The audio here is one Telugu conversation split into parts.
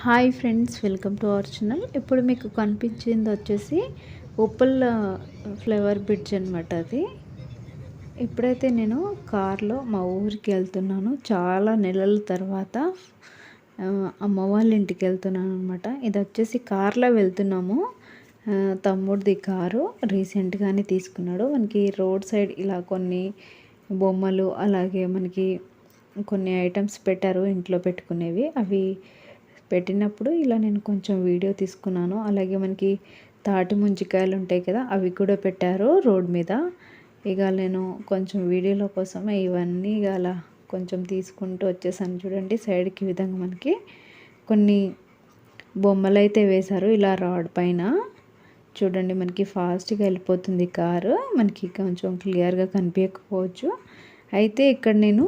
Hi friends welcome to our channel. ఇప్పుడు మీకు కనిపించింది వచ్చేసి ఉప్పల్ ఫ్లవర్ బ్రిడ్జ్ అనమాట అది. ఇప్పుడైతే నేను కార్లో మా ఊరికి వెళ్తున్నాను. చాలా నెలల తర్వాత అమ్మ వాళ్ళ ఇంటికి వెళ్తున్నాను అనమాట ఇది వచ్చేసి కార్లో వెళ్తున్నాము. తమ్ముడిది కారు రీసెంట్గానే తీసుకున్నాడు. మనకి రోడ్ సైడ్ ఇలా కొన్ని బొమ్మలు అలాగే మనకి కొన్ని ఐటమ్స్ పెట్టారు ఇంట్లో పెట్టుకునేవి. అవి పెట్టినప్పుడు ఇలా నేను కొంచెం వీడియో తీసుకున్నాను. అలాగే మనకి తాటి ముంజికాయలు ఉంటాయి కదా అవి కూడా పెట్టారు రోడ్ మీద. ఇక నేను కొంచెం వీడియోల కోసమే ఇవన్నీ ఇక అలా కొంచెం తీసుకుంటూ వచ్చేసాను చూడండి సైడ్కి విధంగా మనకి. కొన్ని బొమ్మలు అయితే వేశారు ఇలా రాడ్ పైన. చూడండి మనకి ఫాస్ట్గా వెళ్ళిపోతుంది కారు. మనకి కొంచెం క్లియర్గా కనిపించకపోవచ్చు. అయితే ఇక్కడ నేను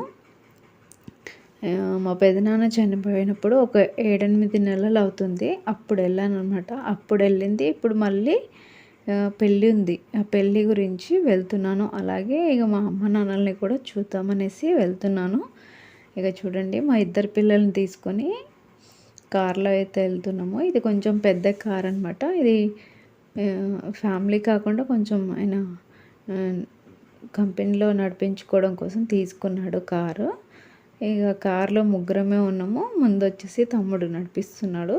మా పెదనాన్న చనిపోయినప్పుడు ఒక ఏడెనిమిది నెలలు అవుతుంది. అప్పుడు వెళ్ళాను అనమాట అప్పుడు వెళ్ళింది. ఇప్పుడు మళ్ళీ పెళ్ళి ఉంది. ఆ పెళ్ళి గురించి వెళ్తున్నాను. అలాగే ఇక మా అమ్మ నాన్నల్ని కూడా చూద్దామనేసి వెళ్తున్నాను. ఇక చూడండి మా ఇద్దరు పిల్లల్ని తీసుకొని కార్లో అయితే వెళ్తున్నాము. ఇది కొంచెం పెద్ద కార్ అనమాట ఇది ఫ్యామిలీ కాకుండా కొంచెం ఆయన కంపెనీలో నడిపించుకోవడం కోసం తీసుకున్నాడు కారు. ఇక కార్లో ముగ్గురమే ఉన్నాము. ముందు వచ్చేసి తమ్ముడు నడిపిస్తున్నాడు.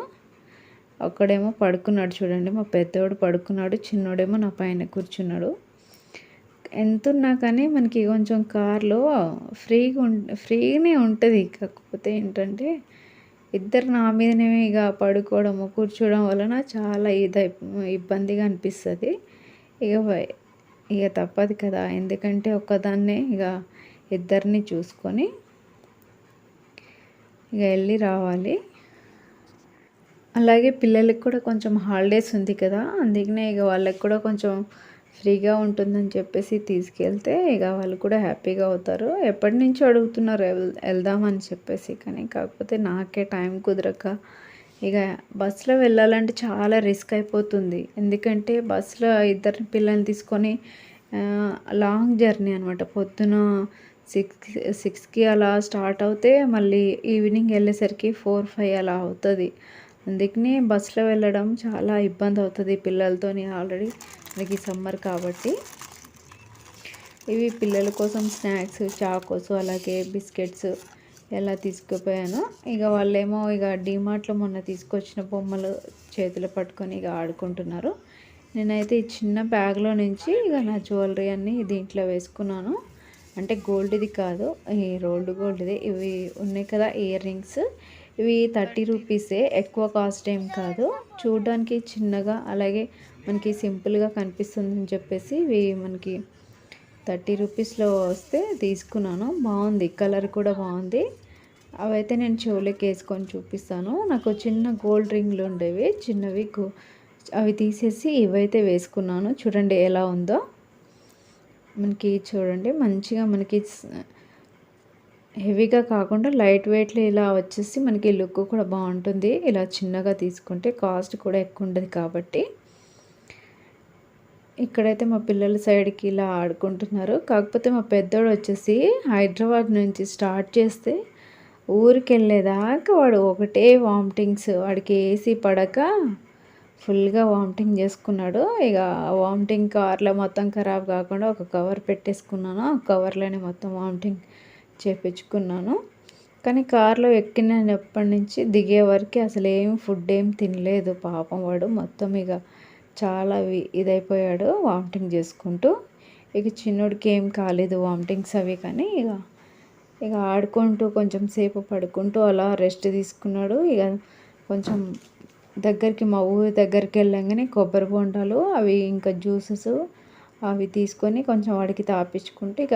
ఒక్కడేమో పడుకున్నాడు చూడండి. మా పెద్దవాడు పడుకున్నాడు. చిన్నోడేమో నా పైన కూర్చున్నాడు. ఎంత ఉన్నా కానీ మనకి కొంచెం కార్లో ఫ్రీగా ఉం ఫ్రీగానే ఉంటుంది. కాకపోతే ఏంటంటే ఇద్దరు నా మీదనే ఇక పడుకోవడము కూర్చోవడం వలన చాలా ఇది ఇబ్బందిగా అనిపిస్తుంది. ఇక ఇక తప్పదు కదా. ఎందుకంటే ఒక్కదాన్నే ఇక ఇద్దరిని చూసుకొని ఇక వెళ్ళి రావాలి. అలాగే పిల్లలకి కూడా కొంచెం హాలిడేస్ ఉంది కదా అందుకనే ఇక వాళ్ళకి కూడా కొంచెం ఫ్రీగా ఉంటుందని చెప్పేసి తీసుకెళ్తే ఇక వాళ్ళు కూడా హ్యాపీగా అవుతారు. ఎప్పటి నుంచో అడుగుతున్నారు వెళ్దామని చెప్పేసి. కానీ కాకపోతే నాకే టైం కుదరక ఇక బస్సులో వెళ్ళాలంటే చాలా రిస్క్ అయిపోతుంది. ఎందుకంటే బస్సులో ఇద్దరు పిల్లల్ని తీసుకొని లాంగ్ జర్నీ అనమాట పొద్దున సిక్స్ సిక్స్కి అలా స్టార్ట్ అవుతే మళ్ళీ ఈవినింగ్ వెళ్ళేసరికి ఫోర్ ఫైవ్ అలా అవుతుంది. అందుకని బస్సులో వెళ్ళడం చాలా ఇబ్బంది అవుతుంది పిల్లలతోని ఆల్రెడీ మనకి సమ్మర్ కాబట్టి. ఇవి పిల్లల కోసం స్నాక్స్ చాకోస్ అలాగే బిస్కెట్స్ ఎలా తీసుకుపోయాను ఇక వాళ్ళేమో ఇక డీమార్ట్లో మొన్న తీసుకొచ్చిన బొమ్మలు చేతిలో పట్టుకొని ఇక ఆడుకుంటున్నారు. నేనైతే ఈ చిన్న బ్యాగ్లో నుంచి ఇక నా జ్యువెలరీ అన్నీ దీంట్లో వేసుకున్నాను. అంటే గోల్డ్ది కాదు ఈ రోల్డ్ గోల్డ్ది. ఇవి ఉన్నాయి కదా ఇయర్ రింగ్స్. ఇవి థర్టీ రూపీసే ఎక్కువ కాస్ట్ ఏం కాదు. చూడడానికి చిన్నగా అలాగే మనకి సింపుల్గా కనిపిస్తుందని చెప్పేసి ఇవి మనకి థర్టీ రూపీస్లో వస్తే తీసుకున్నాను. బాగుంది కలర్ కూడా బాగుంది. అవైతే నేను చెవులకి వేసుకొని చూపిస్తాను. నాకు చిన్న గోల్డ్ రింగ్లు ఉండేవి చిన్నవి అవి తీసేసి ఇవైతే వేసుకున్నాను. చూడండి ఎలా ఉందో. మనకి చూడండి మంచిగా మనకి హెవీగా కాకుండా లైట్ వెయిట్లో ఇలా వచ్చేసి మనకి లుక్ కూడా బాగుంటుంది. ఇలా చిన్నగా తీసుకుంటే కాస్ట్ కూడా ఎక్కువ ఉండదు కాబట్టి. ఇక్కడైతే మా పిల్లల సైడ్కి ఇలా ఆడుకుంటున్నారు. కాకపోతే మా పెద్దోడు వచ్చేసి హైదరాబాద్ నుంచి స్టార్ట్ చేస్తే ఊరికి వెళ్ళేదాకా వాడు ఒకటే వామిటింగ్స్ వాడికి ఏసీ పడక ఫుల్గా వామిటింగ్ చేసుకున్నాడు. ఇక వామిటింగ్ కార్లో మొత్తం ఖరాబ్ కాకుండా ఒక కవర్ పెట్టేసుకున్నాను. ఆ కవర్లోనే మొత్తం వామిటింగ్ చేపించుకున్నాను. కానీ కార్లో ఎక్కినప్పటి నుంచి దిగే వరకు అసలు ఏం ఫుడ్ ఏం తినలేదు పాపం వాడు. మొత్తం ఇక చాలా వి- ఇదైపోయాడు వామిటింగ్ చేసుకుంటూ. ఇక చిన్నోడికి ఏం కాలేదు వామిటింగ్స్ అవి కానీ ఇక ఇక ఆడుకుంటూ కొంచెం సేపు పడుకుంటూ అలా రెస్ట్ తీసుకున్నాడు. ఇక కొంచెం దగ్గరికి మా ఊరి దగ్గరికి వెళ్ళంగానే కొబ్బరి బొండాలు అవి ఇంకా జ్యూసెస్ అవి తీసుకొని కొంచెం వాడికి తాపించుకుంటే ఇక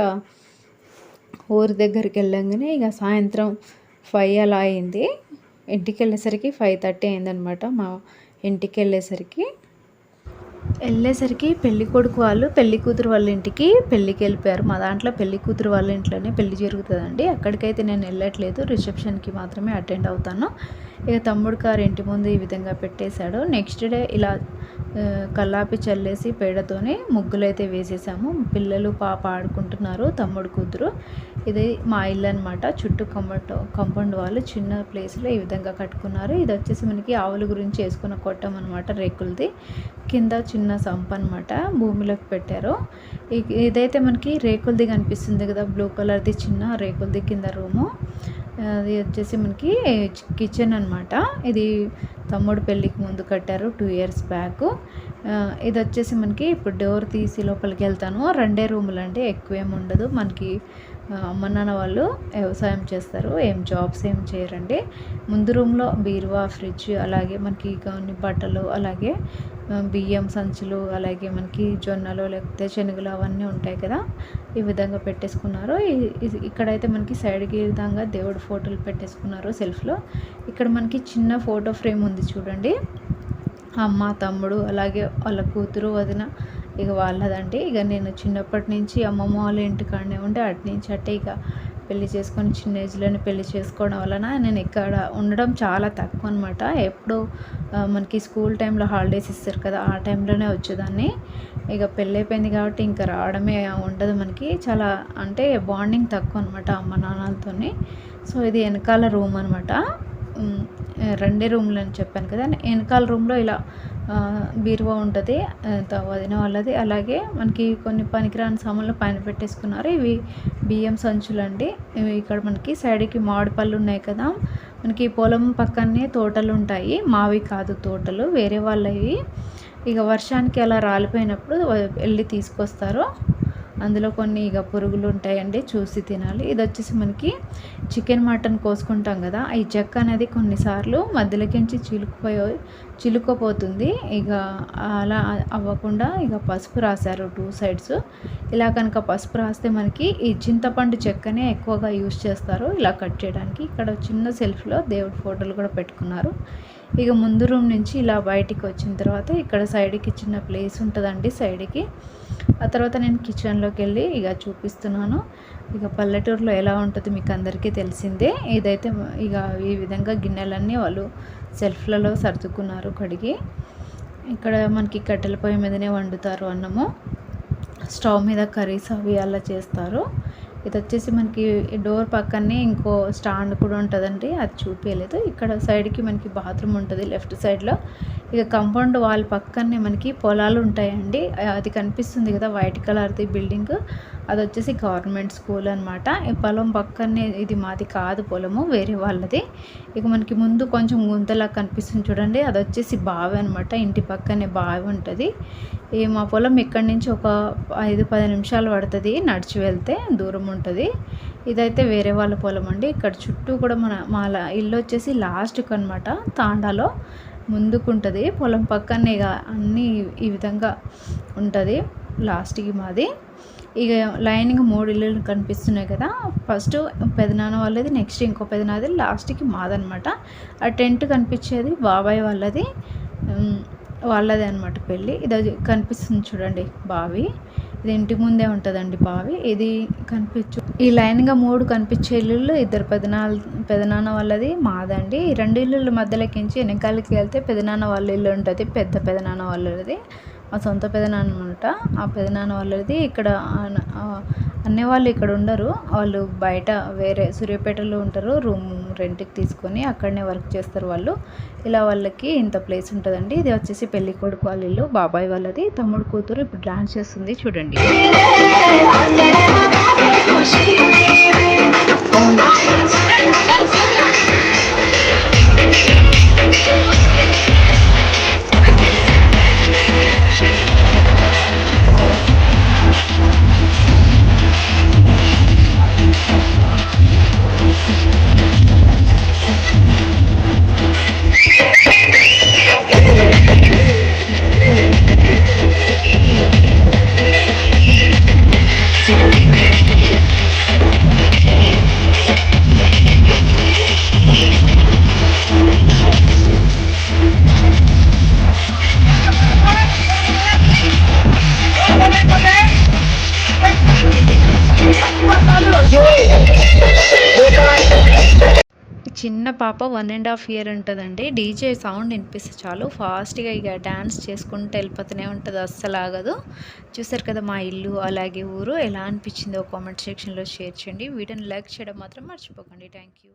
ఊరి దగ్గరికి వెళ్ళంగానే ఇక సాయంత్రం ఫైవ్ అలా అయింది. ఇంటికి వెళ్ళేసరికి ఫైవ్ థర్టీ అయిందనమాట మా ఇంటికి వెళ్ళేసరికి. వెళ్ళేసరికి పెళ్ళి కొడుకు వాళ్ళు పెళ్ళి కూతురు వాళ్ళ ఇంటికి పెళ్ళికి వెళ్ళిపోయారు. మా దాంట్లో పెళ్ళి కూతురు వాళ్ళ ఇంట్లోనే పెళ్ళి జరుగుతుందండి. అక్కడికైతే నేను వెళ్ళట్లేదు రిసెప్షన్కి మాత్రమే అటెండ్ అవుతాను. ఇక తమ్ముడు కారు ఇంటి ముందు ఈ విధంగా పెట్టేశాడు. నెక్స్ట్ డే ఇలా కల్లాపి చల్లేసి పేడతోనే ముగ్గులైతే వేసేసాము. పిల్లలు పాప ఆడుకుంటున్నారు తమ్ముడు కూతురు. ఇది మా ఇల్లు అనమాట చుట్టూ కంపౌండ్ కంపౌండ్ వాళ్ళు చిన్న ప్లేస్లో ఈ విధంగా కట్టుకున్నారు. ఇది వచ్చేసి మనకి ఆవుల గురించి వేసుకున్న కొట్టం అనమాట రేకులది. కింద చిన్న సంప అనమాట భూమిలోకి పెట్టారు. ఇదైతే మనకి రేకులది కనిపిస్తుంది కదా బ్లూ కలర్ది చిన్న రేకులది కింద రూము అది వచ్చేసి మనకి కిచెన్ అనమాట ఇది తమ్ముడు పెళ్ళికి ముందు కట్టారు టూ ఇయర్స్ బ్యాక్ ఇది వచ్చేసి మనకి ఇప్పుడు డోర్ తీసి లోపలికి వెళ్తాను. రెండే రూములు అంటే ఎక్కువ ఉండదు. మనకి అమ్మ నాన్న వాళ్ళు వ్యవసాయం చేస్తారు ఏం జాబ్స్ ఏం చేయరండి. ముందు రూమ్లో బీరువా ఫ్రిడ్జ్ అలాగే మనకి కొన్ని బట్టలు అలాగే బియ్యం సంచులు అలాగే మనకి జొన్నలు లేకపోతే శనగలు అవన్నీ ఉంటాయి కదా ఈ విధంగా పెట్టేసుకున్నారు. ఇక్కడైతే మనకి సైడ్కి విధంగా దేవుడి ఫోటోలు పెట్టేసుకున్నారు సెల్ఫ్లో ఇక్కడ మనకి చిన్న ఫోటో ఫ్రేమ్ ఉంది చూడండి. అమ్మ తమ్ముడు అలాగే వాళ్ళ కూతురు వదిన ఇక వాళ్ళదంటే ఇక నేను చిన్నప్పటి నుంచి అమ్మమ్మ వాళ్ళ ఇంటికాడనే ఉంటే అటు నుంచి అట్టే ఇక పెళ్ళి చేసుకొని చిన్న ఏజ్లోనే పెళ్ళి చేసుకోవడం వలన నేను ఇక్కడ ఉండడం చాలా తక్కువ అనమాట ఎప్పుడు మనకి స్కూల్ టైంలో హాలిడేస్ ఇస్తారు కదా ఆ టైంలోనే వచ్చేదాన్ని. ఇక పెళ్ళి అయిపోయింది కాబట్టి ఇంకా రావడమే ఉండదు మనకి. చాలా అంటే బాండింగ్ తక్కువ అనమాట అమ్మ నాన్నలతోని. సో ఇది వెనకాల రూమ్ అనమాట రెండే రూమ్లు అని చెప్పాను కదా. వెనకాల రూమ్లో ఇలా బీరువా ఉంటుంది వదిన వాళ్ళది. అలాగే మనకి కొన్ని పనికిరాని సామాన్లు పైన పెట్టేసుకున్నారు. ఇవి బియ్యం సంచులు అండి ఇవి ఇక్కడ మనకి సైడ్కి మామిడి పళ్ళు ఉన్నాయి కదా. మనకి పొలం పక్కనే తోటలు ఉంటాయి. మావి కాదు తోటలు వేరే వాళ్ళవి. ఇక వర్షానికి అలా రాలిపోయినప్పుడు వెళ్ళి తీసుకొస్తారు. అందులో కొన్ని ఇక పురుగులు ఉంటాయండి చూసి తినాలి. ఇది వచ్చేసి మనకి చికెన్ మటన్ కోసుకుంటాం కదా ఈ చెక్క అనేది కొన్నిసార్లు మధ్యలోకించి చిలుకుపోయి చిలుకుపోతుంది. ఇక అలా అవ్వకుండా ఇక పసుపు రాశారు టూ సైడ్స్. ఇలా కనుక పసుపు రాస్తే మనకి ఈ చింతపండు చెక్కనే ఎక్కువగా యూజ్ చేస్తారు. ఇలా కట్ చేయడానికి. ఇక్కడ చిన్న సెల్ఫ్లో దేవుడి ఫోటోలు కూడా పెట్టుకున్నారు. ఇక ముందు రూమ్ నుంచి ఇలా బయటికి వచ్చిన తర్వాత ఇక్కడ సైడ్కి చిన్న ప్లేస్ ఉంటుందండి సైడ్కి. ఆ తర్వాత నేను కిచెన్లోకి వెళ్ళి ఇక చూపిస్తున్నాను. ఇక పల్లెటూరులో ఎలా ఉంటుంది మీకు అందరికీ తెలిసిందే. ఇదైతే ఇక ఈ విధంగా గిన్నెలన్నీ వాళ్ళు సెల్ఫ్లలో సర్దుకున్నారు కడిగి. ఇక్కడ మనకి కట్టెల పొయ్యి మీదనే వండుతారు అన్నము. స్టవ్ మీద కర్రీస్ అవి అలా చేస్తారు. ఇది వచ్చేసి మనకి డోర్ పక్కనే ఇంకో స్టాండ్ కూడా ఉంటుందండి. అది చూపించలేదు ఇక్కడ సైడ్కి మనకి బాత్రూమ్ ఉంటుంది. లెఫ్ట్ సైడ్లో ఇక కాంపౌండ్ వాల్ పక్కనే మనకి పొలాలు ఉంటాయండి. అది కనిపిస్తుంది కదా వైట్ కలర్ది బిల్డింగ్. అది వచ్చేసి గవర్నమెంట్ స్కూల్ అనమాట ఈ పొలం పక్కనే ఇది మాది కాదు పొలము వేరే వాళ్ళది. ఇక మనకి ముందు కొంచెం గుంతలా కనిపిస్తుంది చూడండి. అది వచ్చేసి బావి అనమాట ఇంటి పక్కనే బావి ఉంటుంది. ఈ మా పొలం ఇక్కడి నుంచి ఒక ఐదు పది నిమిషాలు పడుతుంది నడిచి వెళ్తే దూరం ఉంటుంది. ఇదైతే వేరే వాళ్ళ పొలం అండి. ఇక్కడ చుట్టూ కూడా మన మా ఇల్లు వచ్చేసి లాస్ట్కి అనమాట తాండాలో. ముందుకుంటుంది. పొలం పక్కనే ఇక అన్నీ ఈ విధంగా ఉంటుంది. లాస్ట్కి మాది. ఇక లైన్గా మూడు ఇల్లులు కనిపిస్తున్నాయి కదా. ఫస్ట్ పెదనాన్న వాళ్ళది నెక్స్ట్ ఇంకో పెదనాది లాస్ట్కి మాదనమాట. ఆ టెంట్ కనిపించేది బాబాయ్ వాళ్ళది. వాళ్ళది వాళ్ళదే అనమాట పెళ్ళి. ఇది అది కనిపిస్తుంది చూడండి బావి. ఇది ఇంటి ముందే ఉంటుందండి బావి. ఇది కనిపించు ఈ లైన్గా మూడు కనిపించే ఇల్లులు ఇద్దరు పెదనాన్న పెదనాన్న వాళ్ళది మాదండి. ఈ రెండు ఇల్లుల మధ్యలోకించి వెనకాలకి వెళ్తే పెదనాన్న వాళ్ళ ఇల్లు ఉంటుంది పెద్ద పెదనాన్న వాళ్ళది మా సొంత పెదనాన్న అనమాట ఆ పెదనాన్న వాళ్ళది ఇక్కడ ఆన- అన్నీ వాళ్ళు ఇక్కడ ఉండరు. వాళ్ళు బయట వేరే సూర్యాపేటలో ఉంటారు రూమ్ రెంట్కి తీసుకొని అక్కడనే వర్క్ చేస్తారు వాళ్ళు. ఇలా వాళ్ళకి ఇంత ప్లేస్ ఉంటుందండి. ఇది వచ్చేసి పెళ్ళి కొడుకు వాళ్ళ ఇల్లు బాబాయ్ వాళ్ళది. తమ్ముడు కూతురు ఇప్పుడు డాన్స్ చేస్తుంది చూడండి. Oh, చిన్న పాప వన్ అండ్ హాఫ్ ఇయర్ ఉంటుందండి. డీజే సౌండ్ వినిపిస్తే చాలు. ఫాస్ట్గా ఇక డ్యాన్స్ చేసుకుంటూ వెళ్ళిపోతూనే ఉంటుంది. అస్సలు ఆగదు. చూసారు కదా మా ఇల్లు అలాగే ఊరు. ఎలా అనిపించిందో కామెంట్ సెక్షన్లో షేర్ చేయండి. వీడియోని లైక్ చేయడం మాత్రం మర్చిపోకండి. Thank you